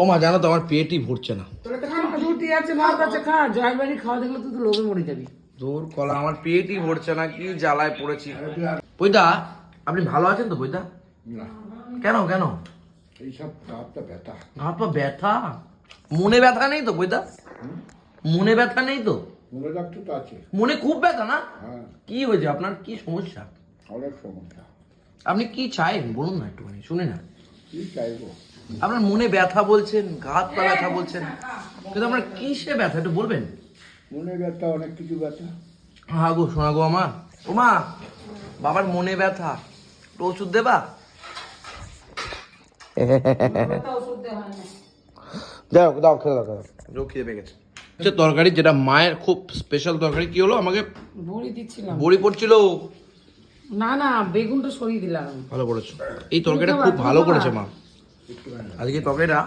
ও মা জানো তো আমার পেটই ভরছে না। খা, রুটি আছে ভাত আছে খা জয়ের খাওয়া দেখলে তুই তো লোভে মরে যাবি। দূর কলা আমার পেটই ভরছে না কি জ্বালায় পড়েছি। পৈদা আপনি ভালো আছেন তো পৈদা? কেন কেন? এইসব গাপটা ব্যথা। হাত ব্যথা? মনে ব্যথা নেই তো পৈদা? মনে ব্যথা নেই তো? মনে ডাক্তার তো আছে। মনে খুব ব্যথা না? হ্যাঁ। কি হয়েছে আপনার? কি সমস্যা? অনেক সমস্যা। আপনি কি চাইন? বলুন না একটুখানি শুনে না। কি চাইব? আপনার মনে ব্যথা বলছেন ঘাত পা ব্যথা বলছেন কিন্তু আপনার কিসে ব্যথা একটু বলবেন? মনে ব্যথা অনেক কিছু ব্যথা। হ্যাঁ গো শোনা গো আমার। ও মা বাবার মনে ব্যথা। একটু ওষুধ দেবা? দাও দাও খেয়ে দাও দাও। খেয়ে পেয়ে গেছে। তরকারি যেটা মায়ের খুব স্পেশাল তরকারি কি হলো? আমাকে বড়ি বড়ি পড়ছিল। না না বেগুনটা সরিয়ে দিলাম। ভালো করেছ। এই তরকারিটা খুব ভালো করেছে মা। আজকে তরকারিটা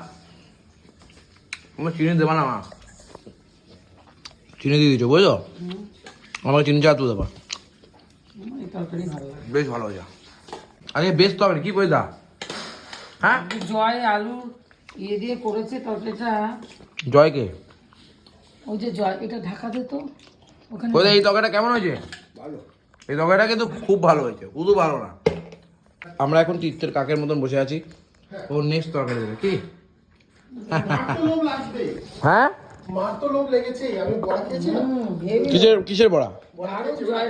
তুমি চিনি দেবা না মা? চিনি দিয়ে দিচ্ছ বুঝছ? আমাকে চিনি চা তুলে দেবা। আমার বেশ ভালো হয়েছে। আজকে বেশ তরকারি কি বই দা হ্যাঁ? জয় আলু ইয়ে দিয়ে করেছে তরকারিটা। জয়কে ওই যে জয় এটা ঢাকা দে তো। ওখানে এই তরকারিটা কেমন হয়েছে? ভালো। এই তরকারিটা কিন্তু খুব ভালো হয়েছে শুধু ভালো না। আমরা এখন তীর্থের কাকের মতন বসে আছি। ও নেক্সট তরকারি দেবে কি? হ্যাঁ। কিসের কিসের বড়া? আরও জয়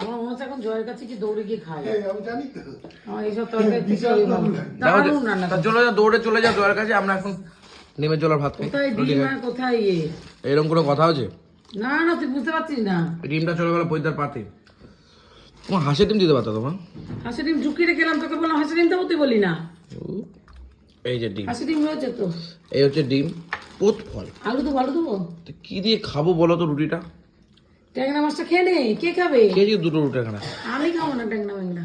আমার মনে হচ্ছে এখন জয়ের কাছে কি দৌড়ে গিয়ে খাই জানি তো এইসব তরকারি চলে যা দৌড়ে চলে যা জয়ের কাছে আমরা এখন নেমে চলার ভাত খাই। কোথায় ডিম আর কোথায় ইয়ে? এরকম কোনো কথা হচ্ছে না না তুই বুঝতে পারছিস না। ডিমটা চলে গেল বৈদ্যার পাতে। তোমার হাসি ডিম দিতে পারতো তোমার হাসি ডিম ঝুঁকি রেখে এলাম তোকে বললাম হাসি ডিম দেবো তুই বলি না। এই যে ডিম। হাসি ডিম হয়েছে তো। এই হচ্ছে ডিম পোত ফল আলু দেবো আলু দেবো? তো কি দিয়ে খাব বলো তো রুটিটা? ট্যাংরা মাছটা খেয়ে নে কে খাবে? কেজি দুটো রুটি এখানে। আমি খাব না ট্যাংরা ম্যাংরা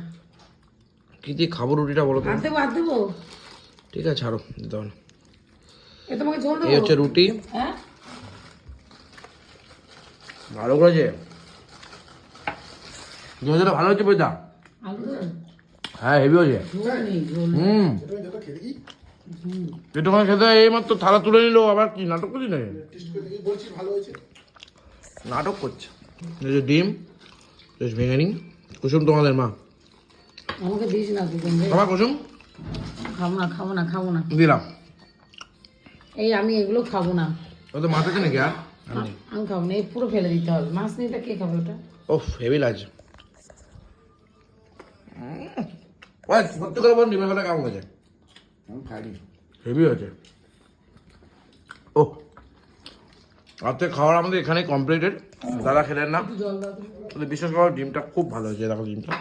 কি দিয়ে খাব রুটিটা বলো তো? আর দেবো আর দেবো? ঠিক আছে ছাড়ো হবে না। এ তোমাকে ঝোল এই হচ্ছে রুটি। হ্যাঁ? ভালো করেছে। দুজনে ভালো হচ্ছে বইটা? হ্যাঁ হেভি হয়েছে। হুম। একটুখানি খেতে এই মাত্র থালা তুলে নিল আবার কি নাটক করছি না টেস্ট করে দেখি বলছি ভালো হয়েছে নাটক করছে। এই যে ডিম বেশ ভেঙে নিন কুসুম তোমাদের মা। আমাকে দিস না তুই কুসুম? খাব না খাব না খাব না। দিলাম। এই আমি এগুলো খাব না। ও তো মাথাতে নাকি আর। আমি খাব না এই পুরো ফেলে দিতে হবে। মাছ নিয়ে কে খাবে ওটা? ওফ হেভি লাগছে। ওই সত্যি করে বল ডিমের বেলা কেমন হয়েছে? খাইনি। হেভি হয়েছে। ও রাতে খাওয়ার আমাদের এখানে কমপ্লিটেড দাদা খেলেন না। তবে বিশেষ করে ডিমটা খুব ভালো হয়েছে দেখো ডিমটা।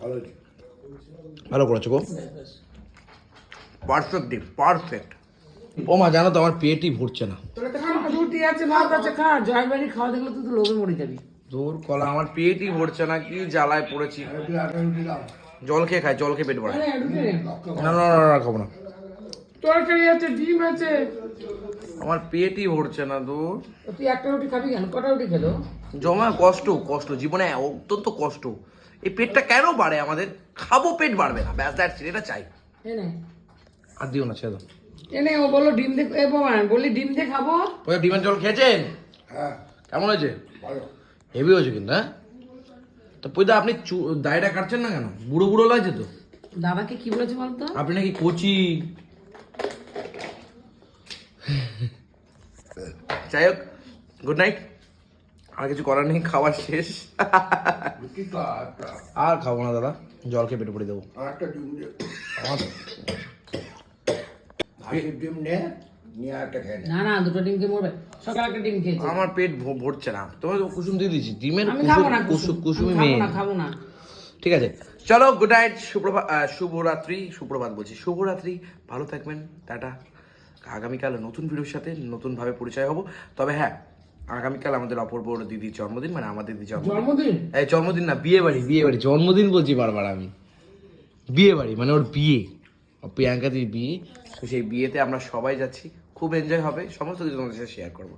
ভালো হয়েছে। ভালো করেছ গো। পারফেক্ট ডিম পারফেক্ট ও মা জানো তো আমার পেটই ভরছে না। আছে আছে খা। জয়ের বাড়ি খাওয়া দেখলে তুই তো লোভে মরে যাবি। দূর কলা আমার পেটই ভরছে না কি জ্বালায় পড়েছি। জল খেয়ে খাই জল খেয়ে পেট ভরায় রুটি নে। না না না, না খাব না। তরকারি আছে ডিম আছে। আমার পেটই ভরছে না দূর। তো তুই একটা রুটি খাবি কেন? কটা রুটি খেলো? জমা কষ্ট কষ্ট। জীবনে অত্যন্ত কষ্ট। এই পেটটা কেন বাড়ে আমাদের? খাব পেট বাড়বে না। ব্যাস দ্যাটস এটা চাই। আর দিও না ছেড়ে দাও। এনে ও বলল ডিম দিয়ে এ বাবা বললি ডিম দিয়ে খাব। ওই ডিমের জল খেয়েছেন? হ্যাঁ। কেমন হয়েছে? ভালো। হেভি হয়েছে কিন্তু হ্যাঁ? তো পয়দা আপনি চু- দাড়িটা কাটছেন না কেন? বুড়ো বুড়ো লাগছে তো? দাদাকে কি বলেছে বলতো আপনি নাকি কোচি? যাই হোক গুড নাইট আর কিছু করার নেই খাওয়া শেষ। আর খাব না দাদা জল খেয়ে পেটে পড়ে দেবো আর একটা ডিম নে নিয়ে একটা খেয়ে না। না দুটো ডিম খেয়ে মরবে। সকালে একটা ডিম খেয়েছি। আমার পেট ভরছে না। তোমার কুসুম দিয়ে দিয়েছি। ডিমের আমি খাব না কুসুম কুসুম। মেয়ে না খাব না। ঠিক আছে। চলো গুড নাইট সুপ্রভাত শুভরাত্রি সুপ্রভাত বলছি। শুভরাত্রি ভালো থাকবেন টাটা। আগামীকাল নতুন ভিডিওর সাথে নতুনভাবে পরিচয় হব। তবে হ্যাঁ আগামীকাল আমাদের অপূর্ব দিদির জন্মদিন মানে আমাদের দিদির জন্মদিন। জন্মদিন? এই জন্মদিন না বিয়ে বাড়ি বিয়ে বাড়ি জন্মদিন বলছি বারবার আমি। বিয়ে বাড়ি মানে ওর বিয়ে। প্রিয়াঙ্কা দিদির বিয়ে, তো সেই বিয়েতে আমরা সবাই যাচ্ছি। খুব এনজয় হবে, সমস্ত কিছু তোমাদের সাথে শেয়ার করব।